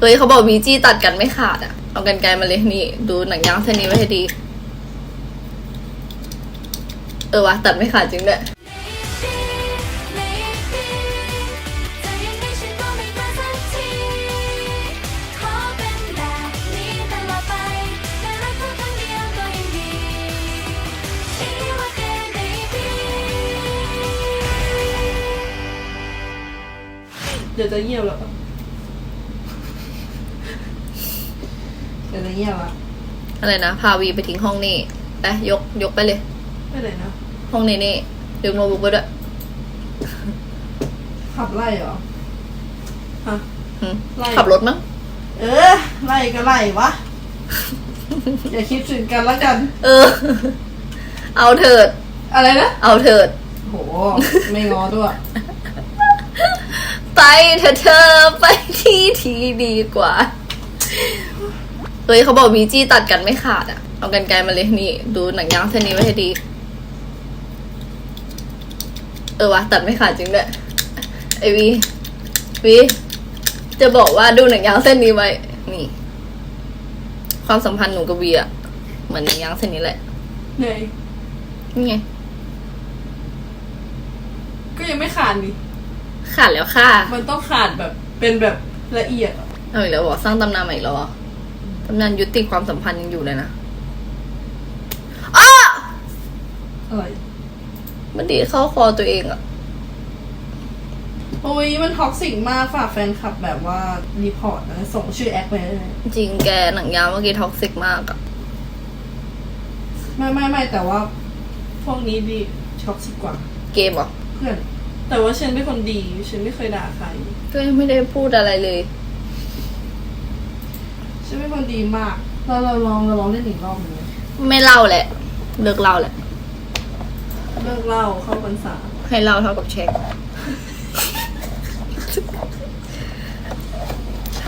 เฮ้ยเขาบอกวีจี้ตัดกันไม่ขาดอะเอากันไกลมาเลยนี่ ดูหนังยางเส้นนี้ไว้ให้ดี เออวะตัดไม่ขาดจริงด้วยจะยังไงฉันก็ไม่กล้าสักทีขอเลยเกิน baby เดี๋ยวจะเงียบแล้ว เดี๋ยวจะเงียบละอะไรนะ พาวีไปทิ้งห้องนี่ไปยกยกไปเลย ไม่เลยนะห้องนี้นี่ยกโน้ตบุ๊กไปด้วยขับไล่เหรอฮะหึไล่ ขับรถมั้งเออ ไล่ก็ไล่วะ อย่าคิดถึงกันละกัน เออ เอาเถิด อะไรนะ เอาเถิด โห ไม่งอด้วย ไปเถอะเธอไปที่ที่ดีกว่า เฮ้ยเขาบอกวีจี้ตัดกันไม่ขาดอะเอากันไกลมาเลยนี่ ดูหนังยางเส้นนี้ไว้ให้ดี เออวะตัดไม่ขาดจริงด้วยไอวีวีจะบอกว่าดูหนังยางเส้นนี้ไว้ นี่ ความสัมพันธ์หนูกับวีอะเหมือนหนังยางเส้นนี้แหละเหนื่อยนี่ไง ก็ยังไม่ขาดนี่ขาดแล้วค่ะ มันต้องขาดแบบเป็นแบบละเอียดอะเอาอีกแล้วบอกสร้างตำนานใหม่อีกแล้วเหรอ ตำนานยุติความสัมพันธ์ยังอยู่เลยนะอ้าอะไรมันดีดเข้าคอตัวเองอะโอ้ยมันท็อกซิกมากฝากแฟนคลับแบบว่า รีพอร์ตนะส่งชื่อแอคไปได้เลยจริงแกหนังยางเมื่อกี้ท็อกซิกมากอะไม่ไม่ไม่แต่ว่า พวกนี้ดีท็อกซิกกว่า เกมเหรอเพื่อน แต่ว่าฉันเป็นคนดี ฉันไม่เคยด่าใครก็ยังไม่ได้พูดอะไรเลย ฉันเป็นคนดีมาก เราเราลองเราลองเล่นอีกรอบหนึงไหมไม่เล่าแหละ เลิกเล่าแหละ เลิกเล่าเข้าพรรษาให้เล่าเท่ากับเช็ค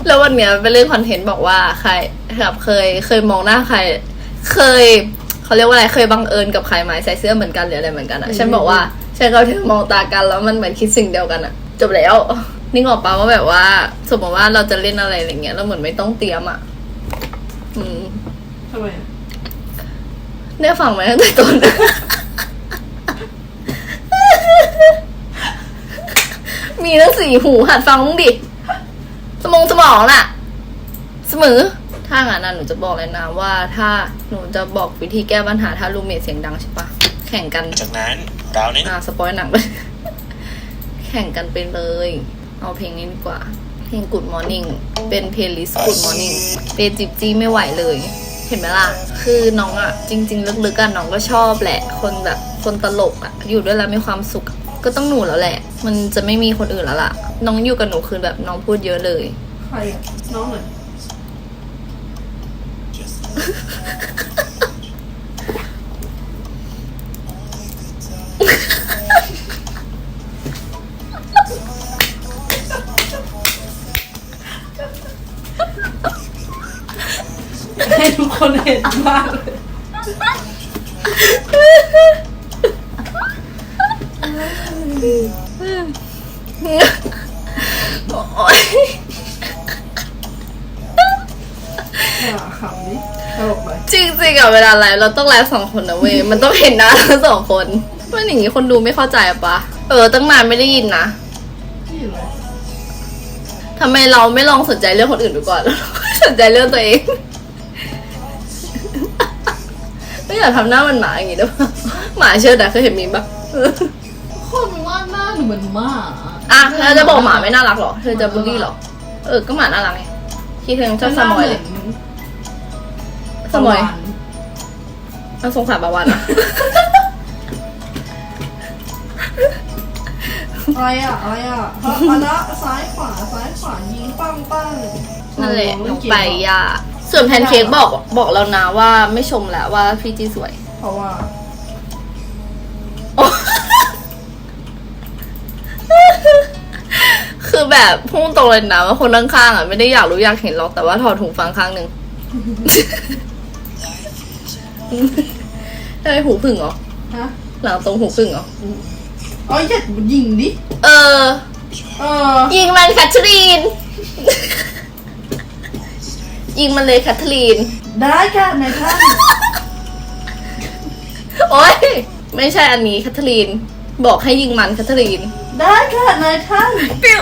แล้ววันเนี้ยเป็นเรื่องคอนเทนต์บอกว่าใครแบบเคยเคยมองหน้าใคร เคยเขาเรียกว่าอะไรเคยบังเอิญกับใครไหมใส่เสื้อเหมือนกันหรืออะไรเหมือนกันอะฉันบอกว่าฉันกับเธอมองตากันแล้วมันเหมือนคิดสิ่งเดียวกันอะจบแล้ว นี่งออกปาว่าแบบว่า สมมติว่าเราจะเล่นอะไรอะไรเงี้ยเราเหมือนไม่ต้องเตรียมอะอืมทำไมอะได้ฟังไหมตั้งแต่ต้น มีทั้งสี่หูหัดฟังมึงดิ สมองสมองน่ะ เสมอ ถ้างั้นนะหนูจะบอกเลยนะว่า ถ้าหนูจะบอกวิธีแก้ปัญหาถ้ารูมเมทเสียงดังใช่ปะแข่งกัน จากนั้นเราเน้นอ่าสปอยหนังไปแข่งกันไปเลย เอาเพลงนี้ดีกว่า เพลง Good Morning เป็นเพลย์ลิสต์ Good Morning เปจิบจี้ไม่ไหวเลย เห็นไหมล่ะ คือน้องอะจริง ๆ ลึกๆกันน้องก็ชอบแหละ คนแบบคนตลกอะอยู่ด้วยแล้วมีความสุขอะก็ต้องหนูแล้วแหละ มันจะไม่มีคนอื่นแล้วล่ะ น้องอยู่กับหนูคือแบบน้องพูดเยอะเลย ใครอะน้องหน่อ คนเห็นมากเลยโอ๊ยอย่าขำดิตลกไปจริงๆอะเวลาไลฟ์เราต้องไลฟ์สองคนนะเว้ย มันต้องเห็นหน้าทั้งสองคนมันอย่างนี้คนดูไม่เข้าใจปะเออ ตั้งนานไม่ได้ยินนะนี่เลยทำไมเราไม่ลองสนใจเรื่องคนอื่นดูก่อน สนใจเรื่องตัวเอง ไม่อยากทำหน้ามันหมาอย่างงี้ด้วยปะหมาเชิดอะเคยเห็นมีปะคนว่าหน้าหนูเหมือนหมาอะแล้วจะบอกหมาไม่น่ารักเหรอเธอจะบูลลี่เหรอเออก็หมาน่ารักไงคิดถึงเจ้าสมอยเลย สมอยน่าสงสารบาวานอะอะไรอะอะไรอะเพราะอันละซ้ายขวาซ้ายขวายิงปังปังนั่นแหละโอ้โน้องไปย่า ส่วนแพนเค้กบอกบอกแล้วนะว่าไม่ชมแล้วว่าพี่จีสวย เพราะว่าคือแบบพุ่งตรงเลยนะว่าคนข้างๆอะไม่ได้อยากรู้อยากเห็นหรอกแต่ว่าถอดหูฟังข้างหนึ่งได้หูพึ่งเหรอฮะหลังตรงหูพึ่งเหรออ๋ออย่ายิงดิ เออ เออ ยิงมันแคทเธอรีน ยิงมันเลยแคทเธอรีน ได้ค่ะนายท่านโอ๊ย ไม่ใช่อันนี้แคทเธอรีน บอกให้ยิงมันแคทเธอรีน ได้ค่ะนายท่านปิ้ว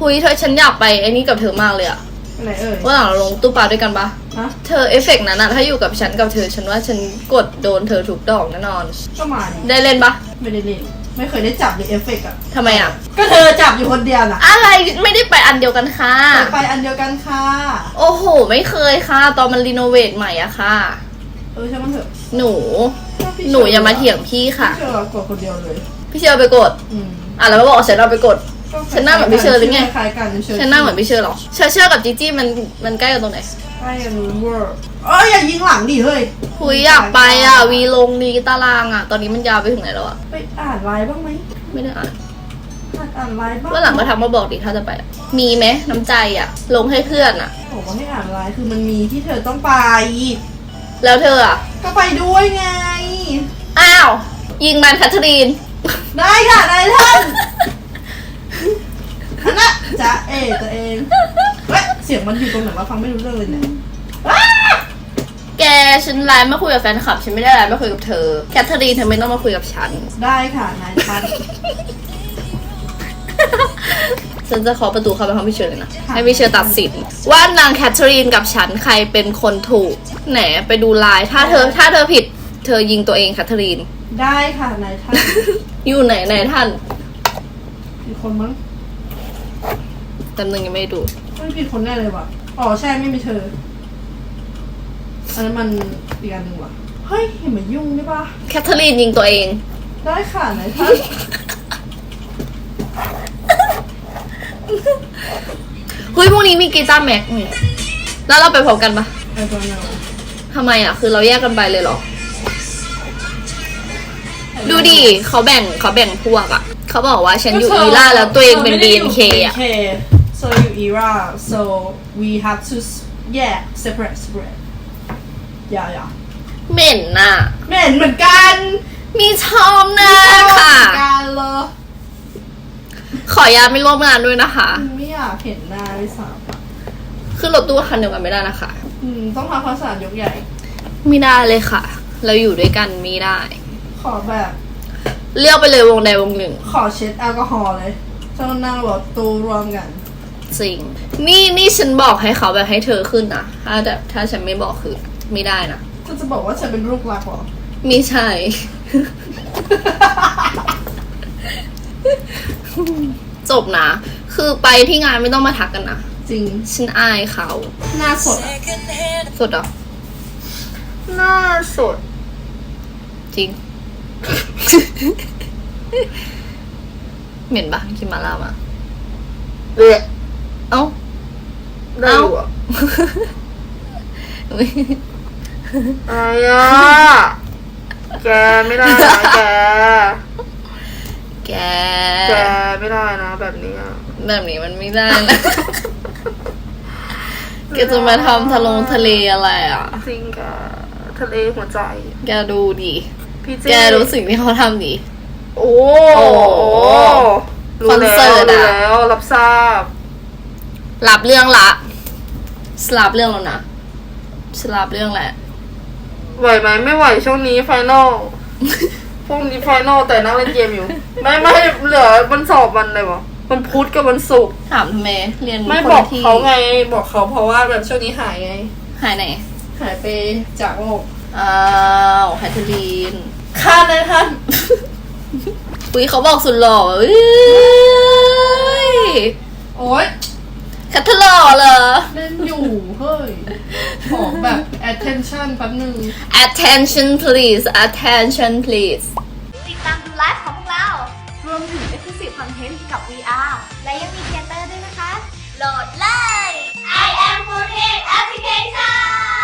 คุยเธอฉันอยากไปไอ้นี่กับเธอมากเลยอะอะไรเอ่ย ว่าหลังเราลงตู้ปลาด้วยกันปะฮะ เธอเอฟเฟกต์นั้นอะถ้าอยู่กับฉันกับเธอ ฉันว่าฉันกดโดนเธอถูกดอกแน่นอน ก็มาดิได้เล่นปะไม่ได้เล่น ไม่เคยได้จับในเอฟเฟกต์อะทำไมอะก็เธอจับอยู่คนเดียวน่ะอะไรไม่ได้ไปอันเดียวกันค่ะเคยไปอันเดียวกันค่ะ โอ้โห ไม่เคยค่ะ ตอนมันรีโนเวทใหม่อะค่ะ เออใช่มันเถอะหนูหนูอย่ามาเถียงพี่ค่ะ พี่เชื่อกดคนเดียวเลยพี่พี่เชอร์ไปกด อืมอะแล้วมาบอกฉันเอาไปกดฉันหน้าเหมือนพี่เชอร์หรือไง คล้ายๆกันเชอร์ฉันหน้าเหมือนพี่เชอร์เหรอเชอร์เชอร์กับจีจี้มันมันใกล้กันตรงไหนใกล้กันเวอร์เอ้ยอย่ายิงหลังดิเฮ้ย คุยอยากไปอะ วีลงดีตารางอะ ตอนนี้มันยาวไปถึงไหนแล้วอะ ไปอ่านไลน์บ้างไหมไม่ได้อ่านอ่านอ่านไลน์บ้างว่าหลังมาทำมาบอกดิถ้าจะไปอะมีไหมน้ำใจอะ ลงให้เพื่อนอะ บอกว่าให้อ่านไลน์คือมันมีที่เธอต้องไป แล้วเธออะ ก็ไปด้วยไง อ้าว ยิงมันแคทเธอรีน ได้ค่ะนายท่านอันน่ะจ๊ะเอตัวเองเว้ยเสียงมันอยู่ตรงไหนวะฟังไม่รู้เรื่องเลยเนี่ยอ้าแก ฉันไลน์มาคุยกับแฟนคลับ ฉันไม่ได้ไลน์มาคุยกับเธอ แคทเธอรีนเธอไม่ต้องมาคุยกับฉัน ได้ค่ะนายท่านฉันจะขอประตูเข้าไปห้องพี่เชอร์เลยนะค่ะให้พี่เชอร์ตัดสิน ว่านางแคทเธอรีนกับฉันใครเป็นคนถูก ไหนไปดูไลน์ถ้าเธอ ถ้าเธอผิด เธอยิงตัวเองแคทเธอรีน ได้ค่ะนายท่านอยู่ไหนไหนท่านมีคนมั้งจำหนึ่งยังไม่ได้ดูไม่ผิดคนแน่เลยว่ะอ๋อใช่ไม่มีเธอ อันนั้นมันอีกอันหนึ่งว่ะ เฮ้ยเห็นมายุ่งได้ปะแคทเธอรีนยิงตัวเอง ได้ค่ะนายท่านเฮ้ยพรุ่งนี้มีกีตาร์แม็กนี่แล้วเราไปพร้อมกันปะไอ้ตัวเนาทำไมอะ คือเราแยกกันไปเลยเหรอ ดูดิเขาแบ่งเขาแบ่งพวกอะ เขาบอกว่าฉันอยู่อีล่าแล้วตัวเองเป็น BNK อะ so you era so we have to s- yeah separate separate อย่าอย่าเหม็นน่ะไม่เห็นเหมือนกันมีชอมหน้าค่ะเหมือนกันเลยขออนุญาตไม่ร่วมงานด้วยนะคะ ไม่อยากเห็นหน้าด้วยซ้ำอะขึ้นรถตู้คันเดียวกันไม่ได้นะคะ อืมต้องทำความสะอาดยกใหญ่ ไม่ได้เลยค่ะ เราอยู่ด้วยกันไม่ได้ ขอแบบ เลือกไปเลยวงใดวงหนึ่งขอเช็ดแอลกอฮอล์เลยต้องนั่งรถตู้รวมกัน จริง นี่นี่ฉันบอกให้เขาแบบให้เธอขึ้นนะถ้าแบบถ้าฉันไม่บอกคือ ไม่ได้นะก็จะบอกว่าฉันเป็นลูกรักเหรอไม่ใช่ จบนะ คือไปที่งานไม่ต้องมาทักกันนะ จริง ฉันอายเขา หน้าสดอะสดเหรอหน้าสด จริง เหม็นปะกินมาล่ามาเอะเอ้า ได้อยู่อะ อุ๊ยอะไรอะแกไม่ได้นะแก แก แกไม่ได้นะแบบนี้อะแบบนี้มันไม่ได้นะแกจะมาทำทะลงทะเลอะไรอะ จริงแกทะเลหัวใจ แกดูดิ พี่เจแกรู้สิ่งที่เขาทำดิ โอ้โอ้รู้คอนแล้วเสิร์ตอะรู้แล้วรับทราบ รับเรื่องละสลับเรื่องแล้วนะสลับเรื่องแหละ ไหวไหมไม่ไหวช่วงนี้ไฟนอลพรุ่งนี้ไฟนอลแต่นั่งเล่นเกมอยู่ ไม่ไม่เหลือมันสอบวันอะไรวะมันพุธกับวันศุกร์ถามทำไมเรียนไม่คนบอละกที่เขาไงบอกเขาเพราะว่าแบบช่วงนี้หายไง หายไหน หายไปจากโลกอ้าวแคทเธอรีนค่าได้ท่านอุ้ยเขาบอกสุดหล่อเอ้ยโอ๊ย แคทเธอหล่อเหรอ เล่นอยู่เฮ้ยขอแบบ attention แป๊บนึง attention please attention please ติดตามดูไลฟ์ของพวกเรา รวมถึง Exclusive Content กับ VR และยังมีเทเตอร์ด้วยนะคะ โหลดเลย I am 4 Application